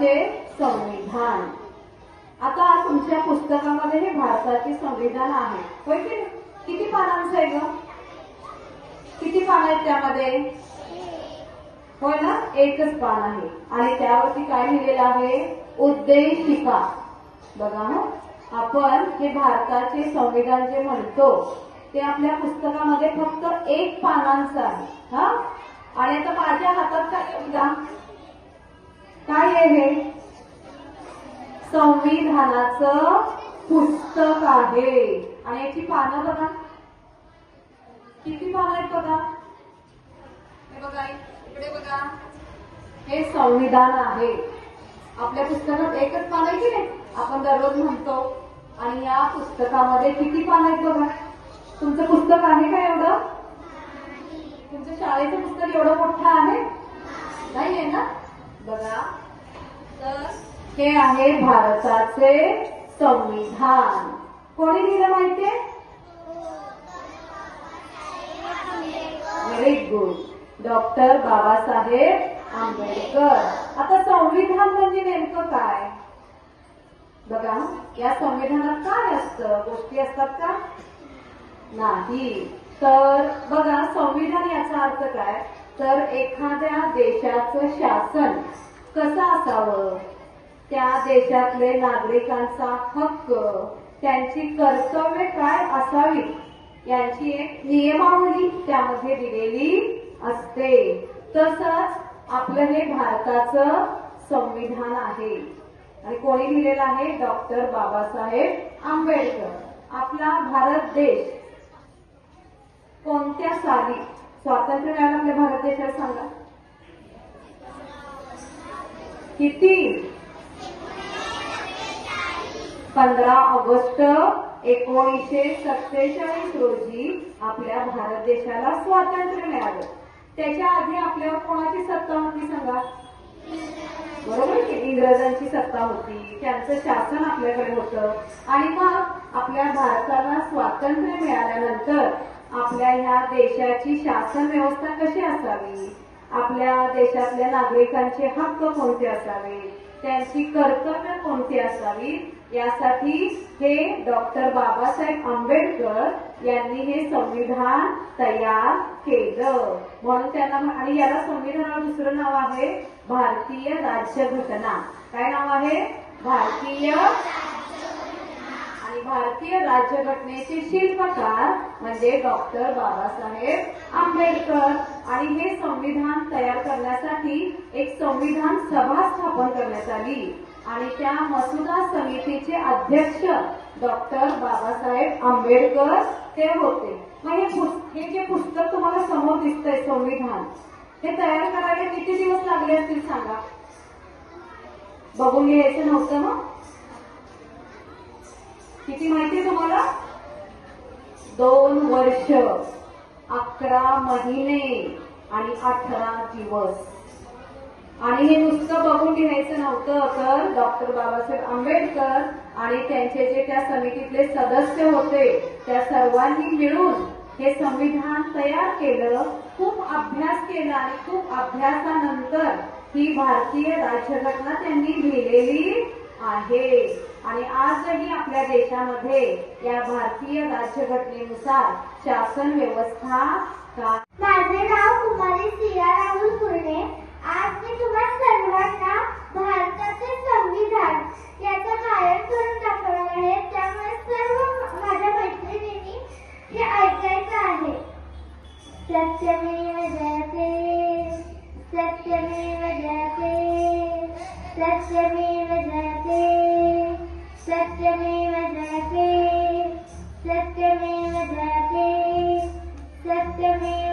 भारताचे संविधान. आता तुमच्या पुस्तकामध्ये हे भारताचे संविधान आहे. होय की किती पानांचं आहे ग? किती पान आहेत त्यामध्ये? होय ना? एकच पान आहे. आणि त्यावरती काय लिहिलेलं आहे? उद्देशिका. बघा ना आपण हे भारताचे संविधान जे म्हणतो ते आपल्या पुस्तकामध्ये फक्त एक पानांचं आहे. हा? आणि आता माझ्या हातात काय काय आहे हे? संविधानाचं पुस्तक आहे. आणि याची पानं बघा. किती पानं आहेत बघा? हे बघा इकडे बघा. हे संविधान आहे. आपल्या पुस्तकात एकच पान आहे की नाही? आपण दररोज म्हणतो. आणि या पुस्तकामध्ये किती पान आहेत बघा? तुमचं पुस्तक आहे का एवढं? तुमचं शाळेचं पुस्तक एवढं मोठं आहे? नाही आहे ना? बघा. तर हे आहे भारताचे संविधान. कोणी लिहिलं माहितीये? Very good doctor Babasaheb Ambedkar. आता संविधान म्हणजे नेमकं काय? बघा या संविधानात काय असतं? गोष्टी असतात का? नाही. तर बघा संविधान याचा अर्थ काय? तर एखाद्या देशाचं शासन कसं असावं? त्या देशातले नागरिकांचा हक्क त्यांची कर्तव्य काय असावी? यांची एक नियमावली त्यामध्ये दिलेली असते. तसंच आपलं हे भारताचं संविधान आहे. आणि कोणी लिहिलेलं आहे? डॉक्टर बाबासाहेब आंबेडकर. आपला भारत देश कोणत्या साली? स्वातंत्र्य मिळालं आपल्या भारत देशाला सांगा. किती? पंधरा ऑगस्ट एकोणीसशे सत्तेचाळीस रोजी आपल्या भारत देशाला स्वातंत्र्य मिळालं. त्याच्या आधी आपल्यावर कोणाची सत्ता होती सांगा? बरोबर की इंग्रजांची सत्ता होती. त्यांचं शासन आपल्याकडे होतं. आणि मग आपल्या भारताला स्वातंत्र्य मिळाल्यानंतर आपल्या ह्या देशाची शासन व्यवस्था कशी असावी? आपल्या देशातल्या नागरिकांचे हक्क कोणते असावे? त्यांची कर्तव्य कोणती असावी? यासाठी हे डॉक्टर बाबासाहेब आंबेडकर यांनी हे संविधान तयार केलं. म्हणून त्यांना आणि याला संविधानावर दुसरं नाव आहे भारतीय राज्यघटना. काय नाव आहे? भारतीय आणि भारतीय राज्यघटनेचे शिल्पकार म्हणजे डॉक्टर बाबासाहेब आंबेडकर. आणि हे संविधान तयार करण्यासाठी एक संविधान सभा स्थापन करण्यात आली. आणि त्या मसुदा समितीचे अध्यक्ष डॉक्टर बाबासाहेब आंबेडकर ते होते. मग हे हे जे पुस्तक तुम्हाला समोर दिसतंय संविधान हे तयार करायला किती दिवस लागले असतील सांगा? बघून घ्यायचं नव्हतं ना? किती माहिती तुम्हाला? दोन वर्ष अकरा महिने आणि अठरा दिवस. आणि हे नुसतं बघून घ्यायचं नव्हतं तर डॉक्टर बाबासाहेब आंबेडकर आणि त्यांचे जे त्या समितीतले सदस्य होते त्या सर्वांनी मिळून हे संविधान तयार केलं खूप अभ्यास केला आणि खूप अभ्यासानंतर ही भारतीय राज्यघटना त्यांनी लिहिलेली आहे. आणि आजही आपल्या देशामध्ये या भारतीय राज्यघटनेनुसार शासन व्यवस्था का माझे नाव कुमारी Siya Rahul Kurne. Satyamevajati Satyamevajati Satyamevajati